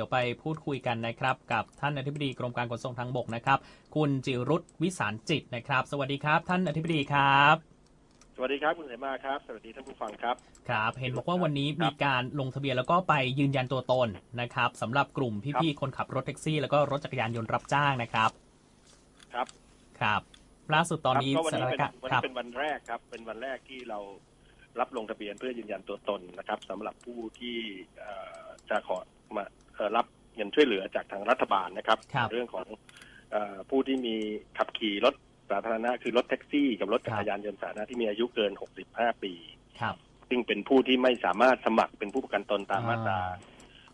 ดี๋ยวไปพูดคุยกันนะครับ กับท่านอธิบดีกรมการขนส่งทางบกนะครับ คุณจิรุตวิสารจิตนะครับ สวัสดีครับ ท่านอธิบดีครับ สวัสดีครับคุณเสมาครับ สวัสดีท่านผู้ฟังครับครับ เห็นบอกว่าวันนี้ครับมีการลงทะเบียนแล้วก็ไปยืนยันตัวตนนะครับสำหรับกลุ่มพี่ๆคนขับรถแท็กซี่ แล้วก็รถจักรยานยนต์รับจ้างนะครับ ครับครับล่าสุดตอนนี้ครับก็วันสนี้ถานเป็นการณ์วันครันี้บเป็นวันแรกครับ เป็นวันแรกที่เรารับลงทะเบียนเพื่อยืนยันตัวตนนะครับสำหรับผู้ที่เอ่อจะขอมาเอ่อ รับเงินช่วยเหลือจากทางรัฐบาลนะครับครับเรื่องของเอ่อผู้ที่มีขับขี่รถสาธารณะคือรถแท็กซี่กับรถจักรยานยนต์สาธารณะที่มีอายุเกิน 65 ปีครับซึ่งเป็นผู้ที่ไม่สามารถสมัครเป็นผู้ประกันตนตามมาตรา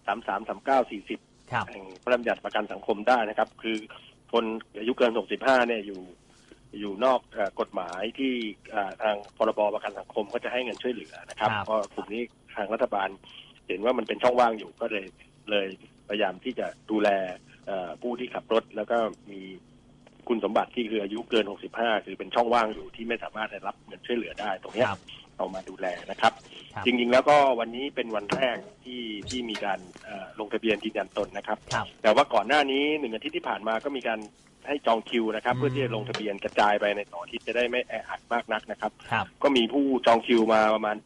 33 39 40ครับแห่งพระราชบัญญัติประกันสังคมได้นะครับ คือคนอายุเกิน 65 เนี่ยอยู่อยู่นอกเออกฎหมายที่เอ่อทางพรบประกันสังคมก็จะให้เงินช่วยเหลือนะครับครับ เพราะกลุ่มนี้ทางรัฐบาลเห็นว่ามันเป็นช่องว่างอยู่ก็เลย เลยพยายามที่จะดูแลเอ่อผู้ที่ขับรถ แล้วก็มีคุณสมบัติที่คืออายุเกิน 65 คือเป็นช่องว่างอยู่ที่ไม่สามารถได้รับเงินช่วยเหลือได้ ตรงเนี้ยครับเอามาดูแลนะครับครับ จริงๆแล้วก็วันนี้เป็นวันแรกที่ที่มีการเอ่อลงทะเบียนยืนยันตนนะครับครับ แต่ว่าก่อนหน้านี้หนึ่งอาทิตย์ที่ผ่านมาก็มีการ ให้จองคิวนะครับอืมเพื่อที่จะลงทะเบียนกระจายไปในต่ออาทิตย์จะได้ไม่แออัดมากนักนะครับ ครับก็มีผู้จองคิวมาประมาณ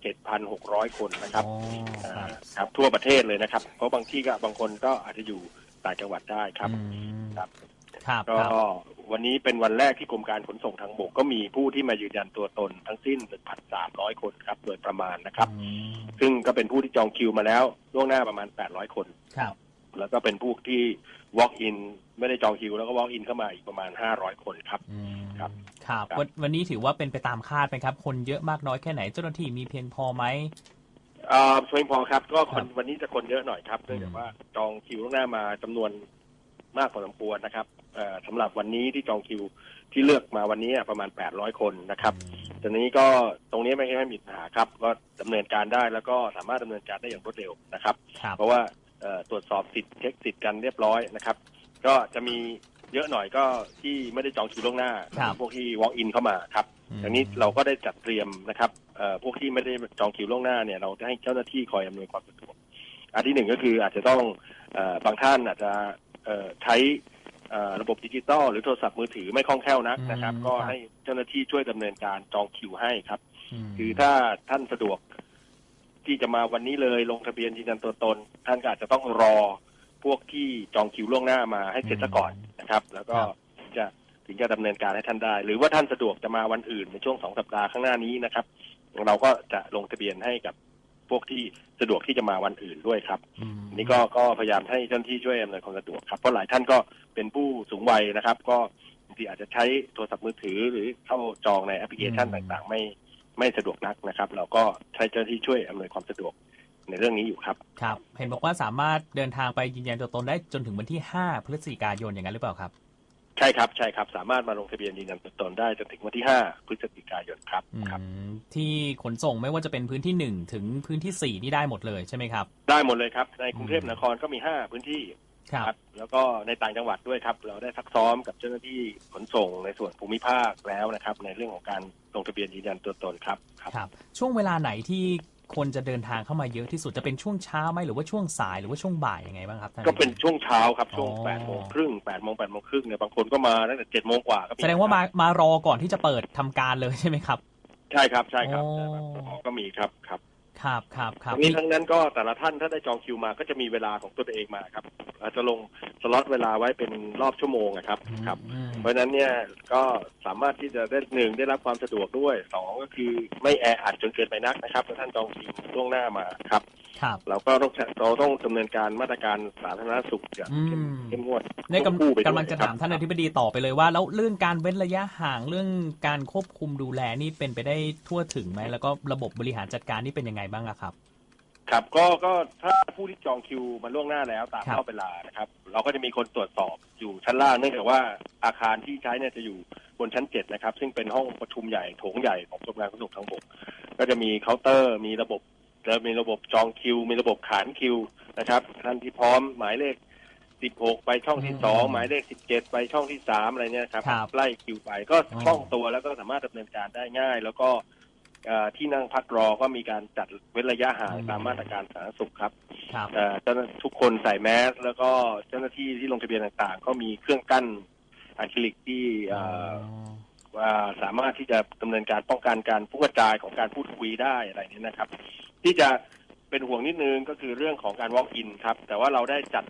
7,600 คนนะครับอ๋อคอ่ารับ ครับ ทั่วประเทศเลยนะครับ เพราะบางที่ก็บางคนก็อาจจะอยู่ต่างจังหวัดได้ครับ อืมครับ ครับก็ครับวันนี้เป็นวันแรกที่กรมการขนส่งทางบกก็มีผู้ที่มายืนยันตัวตนทั้งสิ้น 1,300 คนครับโดยประมาณนะครับ อืมซึ่งก็เป็นผู้ที่จองคิวมาแล้วล่วงหน้าประมาณ 800 คน ครับ แล้วก็เป็นผู้ที่ walk in ไม่ได้จองคิว แล้วก็ walk in เข้ามาอีกประมาณ 500 คนครับอืมครับ ครับครับวันวันนี้ถือว่าเป็นไปตามคาดไหมครับ คนเยอะมากน้อยแค่ไหนเจ้าหน้าที่มีเพียงพอไหมเอ่อเพียงพอครับ ก็คนครับวันนี้จะคนเยอะหน่อยครับเนื่องจากว่าจองคิวล่วงหน้ามาจำนวนมากพอสมควรนะครับเอ่อสำหรับวันนี้ที่จองคิวที่เลือกมาวันนี้ประมาณ 800 คนนะครับตอนนี้ก็ตรงนี้ไม่ไม่มีปัญหาครับ ก็ดำเนินการได้แล้วก็สามารถดำเนินการได้อย่างรวดเร็วนะครับครับเพราะว่าเอ่อ ตรวจสอบสิทธิ์เช็คสิทธิ์กันเรียบร้อยนะครับ ก็จะมีเยอะหน่อยก็ที่ไม่ได้จองคิวล่วงหน้า ครับพวกที่ walk in เข้ามาครับอย่างนี้เราก็ได้จัดเตรียมนะครับเอ่อพวกที่ไม่ได้จองคิวล่วงหน้าเนี่ยเราจะให้เจ้าหน้าที่คอยอำนวยความสะดวกอันที่หนึ่งก็คืออาจจะต้องเออบางท่านอาจจะเอ่อใช้เอ่อระบบดิจิตอลหรือโทรศัพท์มือถือไม่คล่องแคล่วนักนะครับอืมก็ครับให้เจ้าหน้าที่ช่วยดำเนินการจองคิวให้ครับมคือถ้าท่านสะดวก ที่จะมาวันนี้เลยลงทะเบียนยืนยันตัวตน ท่านก็อาจจะต้องรอพวกที่จองคิวล่วงหน้ามาให้เสร็จซะก่อนนะครับ แล้วก็ครับจะถึงจะดำเนินการให้ท่านได้ หรือว่าท่านสะดวกจะมาวันอื่นในช่วงสองสัปดาห์ข้างหน้านี้นะครับ เราก็จะลงทะเบียนให้กับพวกที่สะดวกที่จะมาวันอื่นด้วยครับอืมนี่ก็ก็พยายามให้เจ้าหน้าที่ช่วยอำนวยความสะดวกครับเพราะหลายท่านก็เป็นผู้สูงวัยนะครับ ก็บางทีอาจจะใช้โทรศัพท์มือถือหรือเข้าจองในแอปพลิเคชันต่างๆ ไม่ ไม่สะดวกนักนะครับ เราก็ใช้เจ้าหน้าที่ช่วยอำนวยความสะดวกในเรื่องนี้อยู่ครับ ครับ เห็นบอกว่าสามารถเดินทางไปยืนยันตัวตนได้จนถึงวันที่ 5 พฤศจิกายนอย่างนั้นหรือเปล่าครับ ใช่ครับใช่ครับ สามารถมาลงทะเบียนยืนยันตัวตนได้จนถึงวันที่ 5 พฤศจิกายนครับอืครับมที่ขนส่งไม่ว่าจะเป็นพื้นที่ 1 ถึงพื้นที่ 4 นี่ได้หมดเลยใช่ไหมครับ ได้หมดเลยครับ ในกรุงเทพอืมนครก็มี 5 พื้นที่ ครับแล้วก็ในต่างจังหวัดด้วยครับ เราได้ซักซ้อมกับเจ้าหน้าที่ขนส่งในส่วนภูมิภาคแล้วนะครับ ในเรื่องของการลงทะเบียนยืนยันตัวตนครับครับครับช่วงเวลาไหนที่คนจะเดินทางเข้ามาเยอะที่สุดจะเป็นช่วงเช้าไหมหรือว่าช่วงสายหรือว่าช่วงบ่ายยังไงบ้างครับท่านก็เป็นช่วงเช้าครับช่วงอ๋อแปดโมงครึ่งแปดโมงแปดโมงครึ่งเนี่ยบางคนก็มาตั้งแต่เจ็ดโมงกว่าก็มีแสดงว่ามามารอก่อนที่จะเปิดทำการเลยใช่ไหมครับ ใช่ครับใช่ครับอ๋อใช่ครับก็มีครับครับ ครับครับครับทั้งนี้ทั้งนั้นก็แต่ละท่านถ้าได้จองคิวมาก็จะมีเวลาของตัวเองมาครับ อาจจะลงสล็อตเวลาไว้เป็นรอบชั่วโมงอะครับครับอืมเพราะฉะนั้นเนี่ยก็สามารถที่จะได้หนึ่งได้รับความสะดวกด้วยสองก็คือไม่แออัดจนเกินไปนักนะครับถ้าท่านจองคิวล่วงหน้ามาครับ ครับเราก็ต้องเราต้องดำเนินการมาตรการสาธารณสุขอย่างเข้มอืมเข้มงวดในกำควบคู่ไปด้วยกำลังจะถามครับท่านอธิบดีต่อไปเลยว่า แล้วเรื่องการเว้นระยะห่างเรื่องการควบคุมดูแลนี่เป็นไปได้ทั่วถึงไหมแล้วก็ระบบบริหารจัดการนี่เป็นยังไงบ้างอะครับ ครับก็ก็ถ้าผู้ที่จองคิวมาล่วงหน้าแล้วตามครับรอบเวลานะครับ เราก็จะมีคนตรวจสอบอยู่ชั้นล่างเนื่องจากว่าอาคารที่ใช้เนี่ยจะอยู่บนชั้นเจ็ดนะครับ ซึ่งเป็นห้องประชุมใหญ่โถงใหญ่ของกรมการขนส่งทางบกก็จะมีเคาน์เตอร์มีระบบ แล้วมีระบบจองคิว มีระบบขานคิวนะครับท่านที่พร้อมหมายเลข 16 ไปช่องที่อืม2หมายเลข 17 ไปช่องที่ 3 อะไรเนี่ยครับครับไล่คิวไปก็อ๋อคล่องตัวแล้วก็สามารถดำเนินการได้ง่าย แล้วก็เอ่อที่นั่งพักรอก็มีการจัดเว้นระยะห่างอืมตามมาตรการสาธารณสุขครับครับ เอ่อเจ้าหน้าทุกคนใส่แมสแล้วก็เจ้าหน้าที่ที่ลงทะเบียนต่างๆ ก็มีเครื่องกั้นอะคริลิกที่เอ่อ ว่าสามารถที่จะดำเนินการป้องกันการพุ่งกระจายของการพูดคุยได้อะไรนี้นะครับ ที่จะเป็นห่วงนิดนึงก็คือเรื่องของการ walk in ครับ แต่ว่าเราได้จัด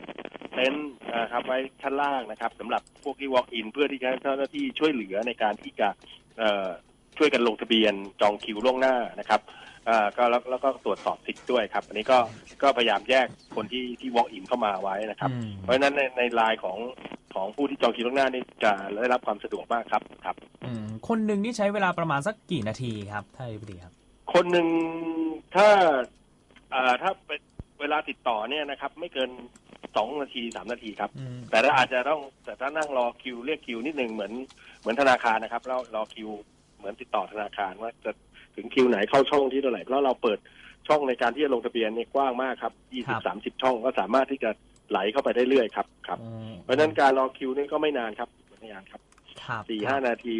เต็นท์นะครับไว้ชั้นล่างนะครับสำหรับพวกที่ walk in เพื่อที่จะให้เจ้าหน้าที่ช่วยเหลือในการที่จะเอ่อช่วยกันลงทะเบียนจองคิวล่วงหน้านะครับเอ่อก็แล้วแล้วก็ตรวจสอบสิทธิ์ด้วยครับ อันนี้ก็ก็พยายามแยกคนที่ที่ walk in เข้ามาไว้นะครับ อืม เพราะฉะนั้นในในไลน์ของของผู้ที่จองคิวล่วงหน้านี่จะได้รับความสะดวกมากครับครับ อืมคนหนึ่งนี่ใช้เวลาประมาณสักกี่นาทีครับท่านอธิบดีครับ คนหนึ่ง ถ้าเอ่อถ้าเป็นเวลาติดต่อเนี่ยนะครับ ไม่เกินสองนาทีสามนาทีครับ อืม แต่ถ้าอาจจะต้องแต่ถ้านั่งรอคิวเรียกคิวนิดหนึ่งเหมือนเหมือนธนาคารนะครับแล้วรอคิวเหมือนติดต่อธนาคารว่าจะถึงคิวไหนเข้าช่องที่เท่าไหร่เพราะเราเปิดช่องในการที่จะลงทะเบียนเนี่ยกว้างมากครับยี่สิบสามสิบช่องก็สามารถที่จะไหลเข้าไปได้เรื่อยครับครับ อืมเพราะฉะนั้นการรอคิวนี่ก็ไม่นานครับไม่นานครับครับสี่คห้ารับนาที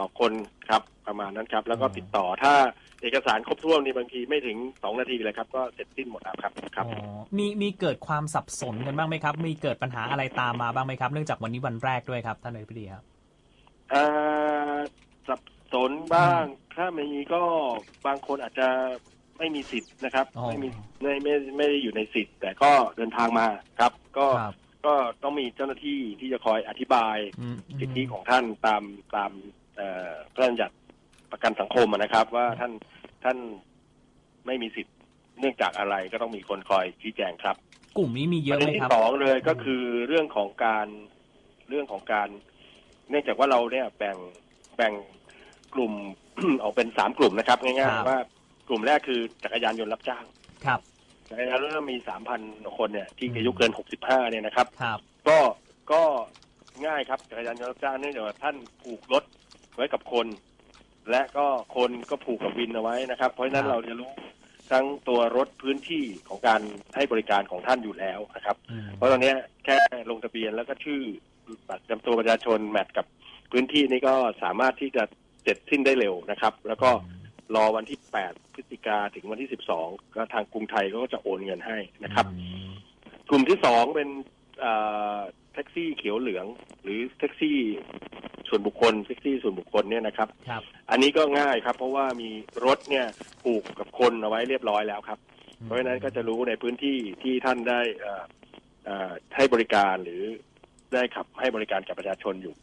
ต่อคนครับประมาณนั้นครับ แล้วก็อืมติดต่อถ้าเอกสารครบถ้วนนี่บางทีไม่ถึงสองนาทีเลยครับ ก็เสร็จสิ้นหมดแล้วครับครับอ๋อมีมีเกิดความสับสนกันบ้างไหมครับ มีเกิดปัญหาอะไรตามมาบ้างไหมครับ เนื่องจากวันนี้วันแรกด้วยครับท่านอธิบดีครับเอ่อสับสนบ้าง ถ้าไม่มีก็บางคนอาจจะไม่มีสิทธิ์นะครับ อ๋อ ไม่มีไม่ไม่ไม่ได้อยู่ในสิทธิ์ แต่ก็เดินทางมาครับ ก็ครับก็ต้องมีเจ้าหน้าที่ที่จะคอยอธิบายอืมสิทธิของท่านตามตามเอ่อ พระราชบัญญัติประกันสังคมอะนะครับ ว่าท่านท่านไม่มีสิทธิ์เนื่องจากอะไรก็ต้องมีคนคอยชี้แจงครับ กลุ่มนี้มีเยปอะระเด็ไหมนครัที่บ สองเลยก็คือเรื่องของการเรื่องของการ เนื่องจากว่าเราเนี่ยแบ่งแบ่งกลุ่ม ออกเป็นสามกลุ่มนะครับ ง่ายครับ ๆว่ากลุ่มแรกคือจักรยานยนต์รับจ้างครับ จักรยานยนต์มีสามพันคนเนี่ยที่อืมอายุเกินหกสิบห้าเนี่ยนะครับ ครับ ก็ก็ง่ายครับจักรยานยนต์รับจ้างเนื่องจากว่าท่านผูกรถ ไว้กับคน และก็คนก็ผูกกับวินเอาไว้นะครับ เพราะฉะนั้นครับเราจะรู้ทั้งตัวรถพื้นที่ของการให้บริการของท่านอยู่แล้วนะครับอืมเพราะตอนเนี้ยแค่ลงทะเบียนแล้วก็ชื่อบัตรประจำตัวประชาชนแมทกับพื้นที่นี้ก็สามารถที่จะเสร็จสิ้นได้เร็วนะครับ แล้วก็รอวันที่ 8 พฤศจิกาถึงวันที่ 12 ก็ทางกรุงไทยก็จะโอนเงินให้นะครับอืมกลุ่มที่สองเป็นเอ่อแท็กซี่เขียวเหลือง หรือแท็กซี่ ส่วนบุคคลแท็กซี่ส่วนบุคคลเนี่ยนะครับ ครับ อันนี้ก็ง่ายครับ เพราะว่ามีรถเนี่ยผูกกับคนเอาไว้เรียบร้อยแล้วครับ เพราะฉะนั้นก็จะรู้ในพื้นที่ที่ท่านได้เอ่อเอ่อให้บริการหรือได้ขับให้บริการกับประชาชนอยู่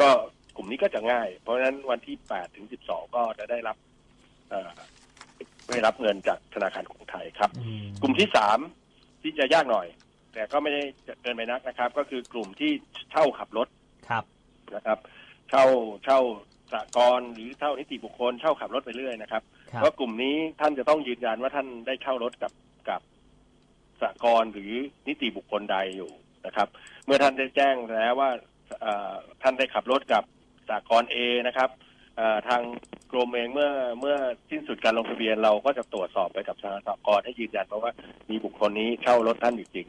ก็กลุ่มนี้ก็จะง่าย เพราะฉะนั้นวันที่ 8 ถึง 12 ก็จะได้รับเอ่อได้รับเงินจากธนาคารกรุงไทยครับ อืมกลุ่มที่สามที่จะยากหน่อย แต่ก็ไม่ได้เกินไปนักนะครับ ก็คือกลุ่มที่เช่าขับรถครับนะครับ เช่าเช่าสหกรณ์หรือเช่านิติบุคคลเช่าขับรถไปเรื่อยนะครับครับเพราะกลุ่มนี้ท่านจะต้องยืนยันว่าท่านได้เช่ารถกับกับสหกรณ์หรือนิติบุคคลใดอยู่นะครับ เมื่อท่านได้แจ้งแล้วว่าเอ่อท่านได้ขับรถกับสหกรณ์เอนะครับเอ่อทาง กรมเองเมื่อเมื่อสิ้นสุดการลงทะเบียนเราก็จะตรวจสอบไปกับสหกรณ์ให้ยืนยันเพราะว่ามีบุคคลนี้เช่ารถท่านอยู่จริง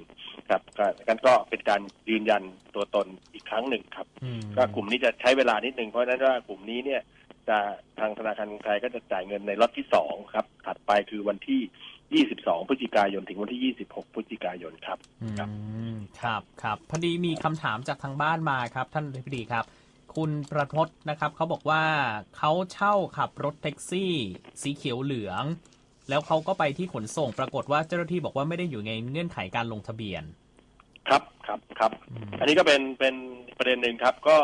ครับก็กันก็เป็นการยืนยันตัวตนอีกครั้งหนึ่งครับอืมก็กลุ่มนี้จะใช้เวลานิดนึงเพราะฉะนั้นว่ากลุ่มนี้เนี่ยจะทางธนาคารกรุงไทยก็จะจ่ายเงินในล็อตที่สองครับ ถัดไปคือวันที่ 22 พฤศจิกายนถึงวันที่ 26 พฤศจิกายนครับอืครับมครับ ครับ พอดีมีคำถามจากทางบ้านมาครับ ท่านอธิบดีครับ คุณประทศนะครับเขาบอกว่าเขาเช่าขับรถแท็กซี่ สีเขียวเหลือง แล้วเขาก็ไปที่ขนส่งปรากฏว่าเจ้าหน้าที่บอกว่าไม่ได้อยู่ในเงื่อนไขการลงทะเบียน ครับครับครับอืมอันนี้ก็เป็นเป็นประเด็นหนึ่งครับ ก็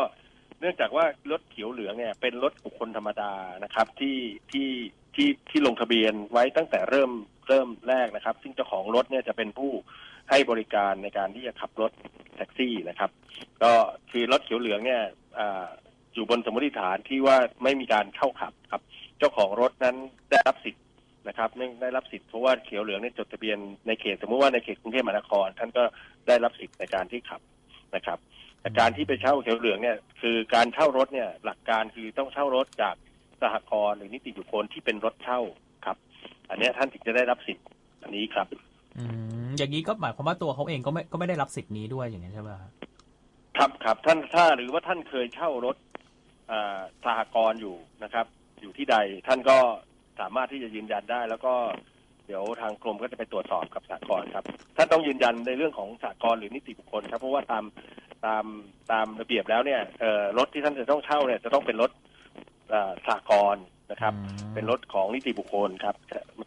เนื่องจากว่ารถเขียวเหลืองเนี่ย เป็นรถบุคคลธรรมดานะครับ ที่ที่ที่ที่ลงทะเบียนไว้ตั้งแต่เริ่มเริ่มแรกนะครับ ซึ่งเจ้าของรถเนี่ยจะเป็นผู้ให้บริการในการที่จะขับรถแท็กซี่นะครับ ก็คือรถเขียวเหลืองเนี่ย อยู่บนสมมติฐานที่ว่าไม่มีการเข้าขับครับ เจ้าของรถนั้นได้รับสิทธิ์นะครับเนื่องได้รับสิทธิ์เพราะว่าเขียวเหลืองเนี่จดทะเบียนในเขตสมมติว่าในเขตกรุงเทพมหานคร ท่านก็ได้รับสิทธิ์ในการที่ขับนะครับแต่การที่ไปเช่าเขียวเหลืองเนี่ยคือการเช่ารถเนี่ยหลักการคือต้องเช่ารถจากสหกรณ์หรือนิติบุคคลที่เป็นรถเช่าครับ อันนี้ท่านถึงจะได้รับสิทธิ์อันนี้ครับ อืมอย่างนี้ก็หมายความว่าตัวเขาเองก็ไม่ก็ไม่ได้รับสิทธิ์นี้ด้วยอย่างนี้ใช่ไหม ครับครับครับท่านถ้าหรือว่าท่านเคยเช่ารถอ่าสหกรณ์อยู่นะครับ อยู่ที่ใดท่านก็สามารถที่จะยืนยันได้ แล้วก็เดี๋ยวทางกรมก็จะไปตรวจสอบกับสากลครับท่านต้องยืนยันในเรื่องของสากลหรือนิติบุคคลครับ เพราะว่าตามตามตามระเบียบแล้วเนี่ยเอ่อรถที่ท่านจะต้องเช่าเนี่ยจะต้องเป็นรถเอ่อสากลนะครับอืมเป็นรถของนิติบุคคลครับ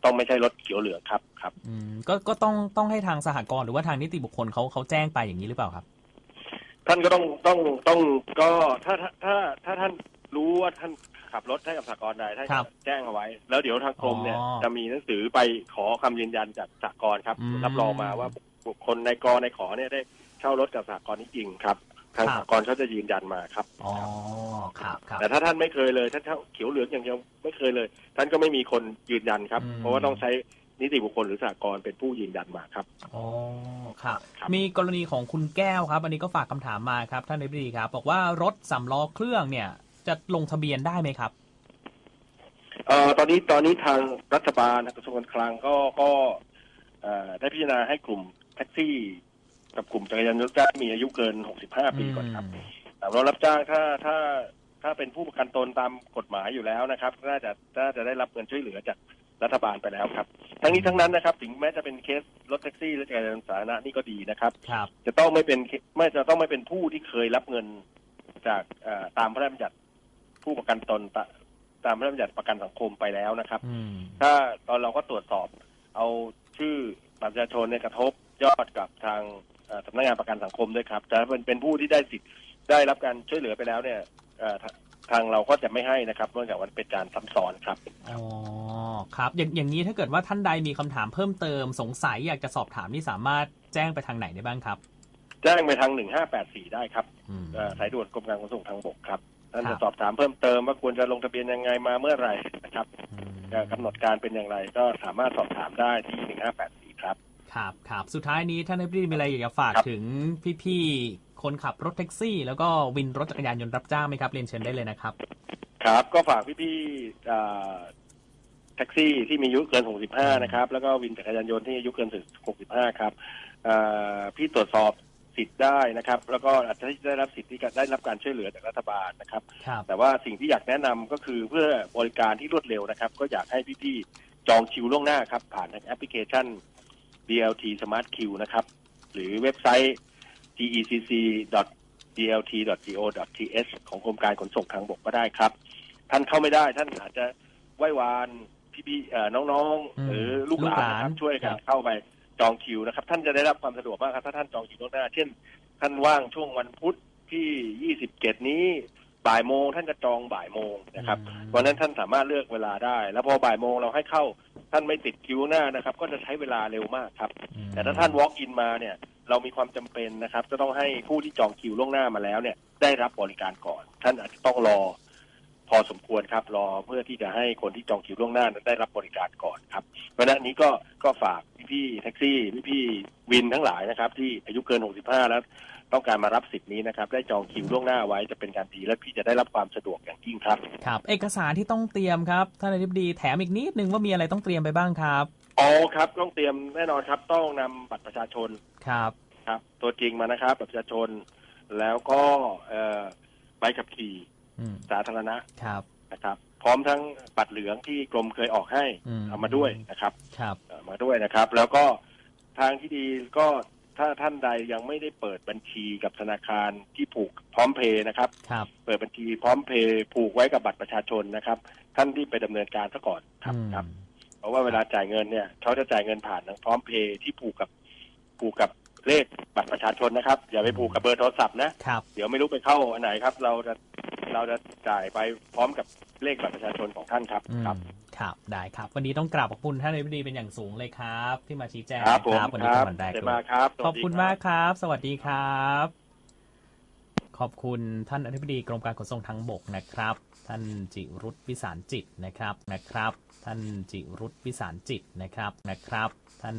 ต้องไม่ใช่รถเขียวเหลืองครับครับอืมก็ก็ต้องต้องให้ทางสหกรณ์หรือว่าทางนิติบุคคลเขาเขาแจ้งไปอย่างนี้หรือเปล่าครับ ท่านก็ต้องต้องต้องก็ถ้าถ้าถ้าถ้าท่านรู้ว่าท่านขับรถให้กับสากลใดท่านครัก็บแจ้งเอาไว้ แล้วเดี๋ยวทางกรมเนี่ยอ๋อ จะมีหนังสือไปขอคำยืนยันจากสากลครับอืมรับรองมาว่าบุคคลในกอในขอเนี่ยได้เช่ารถกับสากลนี้จริงครับ ทางครับสากลเขาจะยืนยันมาครับ อ๋อครับครับ แต่ถ้าท่านไม่เคยเลยท่านเช่าเขียวเหลืองอย่างเดียวไม่เคยเลย ท่านก็ไม่มีคนยืนยันครับ อืม เพราะว่าต้องใช้ นิติบุคคลหรือสากลเป็นผู้ยืนยันมาครับ อ๋อ ครับ ครับ มีกรณีของคุณแก้วครับ อันนี้ก็ฝากคำถามมาครับท่านนายบดีครับ บอกว่ารถสำล้อเครื่องเนี่ยจะลงทะเบียนได้ไหมครับ เอ่อตอนนี้ตอนนี้ทางรัฐบาลกระทรวงการคลังก็ก็เอ่อได้พิจารณาให้กลุ่มแท็กซี่ กับกลุ่มจักรยานยนต์รับจ้างมีอายุเกิน 65 ปีก่อนครับแต่เรารับจ้างถ้าถ้าถ้าเป็นผู้ประกันตนตามกฎหมายอยู่แล้วนะครับ น่าจะน่าจะได้รับเงินช่วยเหลือจาก รัฐบาลไปแล้วครับ ทั้งนี้ทั้งนั้นนะครับ ถึงแม้จะเป็นเคสรถแท็กซี่และจักรยานยนต์สาธารณะนี่ก็ดีนะครับ ครับจะต้องไม่เป็นไม่จะต้องไม่เป็นผู้ที่เคยรับเงินจากเอ่อตามพระราชบัญญัติผู้ประกันตนตะตามพระราชบัญญัติประกันสังคมไปแล้วนะครับ อืมถ้าตอนเราก็ตรวจสอบ เอาชื่อบัตรประชาชนเนี่ยกระทบยอดกับทางเอ่อสำนักงานประกันสังคมด้วยครับแต่ถ้าเป็นเป็นผู้ที่ได้สิทธิ์ได้รับการช่วยเหลือไปแล้วเนี่ยเอ่อทาทางเราก็จะไม่ให้นะครับเนื่องจากว่าเป็นการซ้ำซ้อนครับ อ๋อ ครับ อย่างอย่างนี้ถ้าเกิดว่าท่านใดมีคำถามเพิ่มเติมสงสัยอยากจะสอบถามนี่สามารถแจ้งไปทางไหนได้บ้างครับ แจ้งไปทาง 1584 ได้ครับอืม เอ่อสายด่วนกรมการขนส่งทางบกครับท่านครัจะบ สอบถามเพิ่มเติมว่าควรจะลงทะเบียนยังไงมาเมื่อไหร่นะครับอืมเอ่อกำหนดการเป็นอย่างไรก็สามารถสอบถามได้ที่ 1584 ครับ ครับครับสุดท้ายนี้ท่านนายบดีมีอะไรอยากจะฝากครับ ถึงพี่ๆคนขับรถแท็กซี่ แล้วก็วินรถจักรยานยนต์รับจ้างไหมครับเรียนเชิญได้เลยนะครับ ครับก็ฝากพี่ๆอ่า แท็กซี่ที่มีอายุเกิน 65 นะครับ แล้วก็วินจักรยานยนต์ที่อายุเกิน 65 ครับอ่าพี่ตรวจสอบสิทธิ์ได้นะครับ แล้วก็อาจจะได้รับสิทธิ์ที่ได้รับการช่วยเหลือจากรัฐบาลนะครับครับแต่ว่าสิ่งที่อยากแนะนำก็คือเพื่อบริการที่รวดเร็วนะครับ ก็อยากให้พี่ๆจองคิวล่วงหน้าครับ ผ่านทางแอปพลิเคชัน BLT Smart Q นะครับ หรือเว็บไซต์ gecc.dlt.go.th ของกรมการขนส่งทางบกก็ได้ครับ ท่านเข้าไม่ได้ท่านอาจจะไหว้วาน พี่ๆเอ่อน้องอืมๆหรือลูกหลานนะครับลูกหลานช่วยกัคนรับเข้าไปจองคิวนะครับ ท่านจะได้รับความสะดวกมากครับถ้าท่านจองคิวล่วงหน้า เช่น ท่านว่างช่วงวันพุธที่ 27 นี้บ่ายโมงท่านก็จองบ่ายโมงนะครับอืมวันนั้นท่านสามารถเลือกเวลาได้ แล้วพอบ่ายโมงเราให้เข้าท่านไม่ติดคิวหน้านะครับ ก็จะใช้เวลาเร็วมากครับอืมแต่ถ้าท่าน walk in มาเนี่ย เรามีความจำเป็นนะครับ จะต้องให้ผู้ที่จองคิวล่วงหน้ามาแล้วเนี่ย ได้รับบริการก่อน ท่านอาจจะต้องรอ พอสมควรครับรอเพื่อที่จะให้คนที่จองคิวล่วงหน้านั้นได้รับบริการก่อนครับเพราะฉะนั้นอันนี้ก็ก็ฝากพี่ๆแท็กซี่พี่ๆวินทั้งหลายนะครับ ที่อายุเกิน 65 แล้วต้องการมารับสิทธิ์นี้นะครับได้จองคิวล่วงหน้าไว้จะเป็นการดีและพี่จะได้รับความสะดวกอย่างยิ่งครับครับเอกสารที่ต้องเตรียมครับท่านนายบดีแถมอีกนิดนึงว่ามีอะไรต้องเตรียมไปบ้างครับอ๋อครับต้องเตรียมแน่นอนครับต้องนำบัตรประชาชนครับครับ ตัวจริงมานะครับบัตรประชาชน แล้วก็เอ่อใบขับขี่อืม สาธารณะครับนะครับ พร้อมทั้งบัตรเหลืองที่กรมเคยออกให้อืมเอามาด้วยนะครับครับเอามาด้วยนะครับ แล้วก็ทางที่ดีก็ถ้าท่านใดยังไม่ได้เปิดบัญชีกับธนาคารที่ผูกพร้อมเพย์นะครับครับ เปิดบัญชีพร้อมเพย์ผูกไว้กับบัตรประชาชนนะครับ ท่านที่ไปดำเนินการซะก่อนครับอืมครับ เพราะว่าเวลาจ่ายเงินเนี่ยเขาจะจ่ายเงินผ่านทางพร้อมเพย์ที่ผูกกับผูกกับเลขบัตรประชาชนนะครับ อย่าไปผูกกับเบอร์โทรศัพท์นะครับเดี๋ยวไม่รู้ไปเข้าอันไหนครับ เราจะ เราจะจ่ายไปพร้อมกับเลขบัตรประชาชนของท่านครับอืมครับ ครับ ได้ครับ วันนี้ต้องกราบขอบคุณท่านนายบดีเป็นอย่างสูงเลยครับ ที่มาชี้แจงครับผมวันคนี้รัเป็บนวันแรกเสร็จด้วมายครับสขวัอบสดีคุณรับมากครับ สวัสดีครับ ขอบคุณท่านอธิบดีกรมการขนส่งทางบกนะครับ ท่านจิรุธวิสารจิตนะครับนะครับ ท่านจิรุธวิสารจิตนะครับนะครับ ท่าน